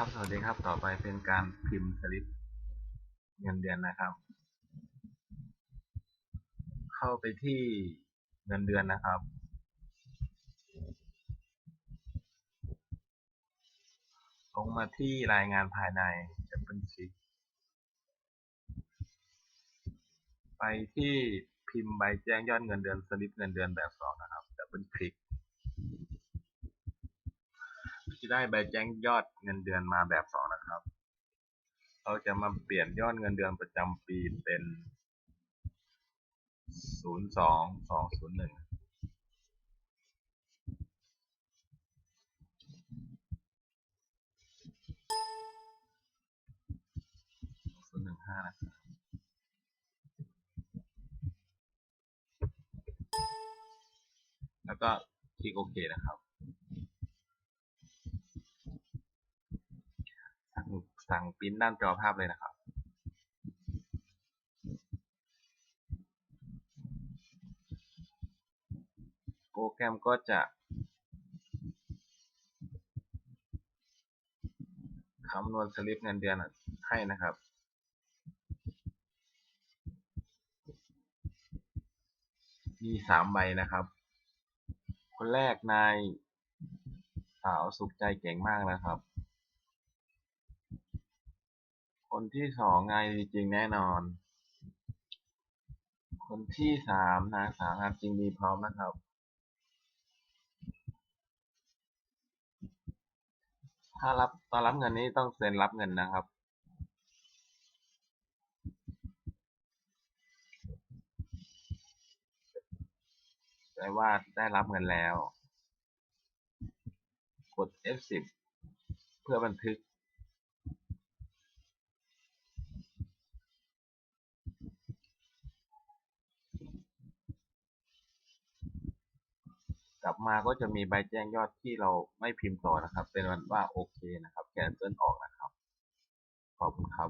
ครับสวัสดีครับต่อไปเป็นการพิมพ์สลิปเงินเดือนนะครับ เข้าไปที่เงินเดือนนะครับ ลงมาที่รายงานภายในจะเป็นชิปไปที่พิมพ์ใบแจ้งยอดเงินเดือนสลิปเงินเดือนแบบสองนะครับดับเบิลคลิก ได้ใบแจ้งยอดเงินเดือนมาแบบสองนะครับ เราจะมาเปลี่ยนยอดเงินเดือนประจำปีเป็นศูนย์สองสองศูนย์หนึ่งศูนย์หนึ่งห้านะครับแล้วก็คลิกโอเคนะครับ สั่งปริ้นด้านจอภาพเลยนะครับโปรแกรมก็จะคำนวณสลิปเงินเดือนให้นะครับ มีสามใบนะครับ คนแรกนายสาวสุขใจเก่งมากนะครับ คนที่สองงานดีจริงแน่นอน คนที่สามนางสาวงานจริงดีพร้อมนะครับ ถ้ารับตอนรับเงินนี้ต้องเซ็นรับเงินนะครับแปลว่าได้รับเงินแล้ว กด F10 เพื่อบันทึก กลับมาก็จะมีใบแจ้งยอดที่เราไม่พิมพ์ต่อนะครับ เป็นว่าโอเคนะครับ แคนเซิลออกนะครับ ขอบคุณครับ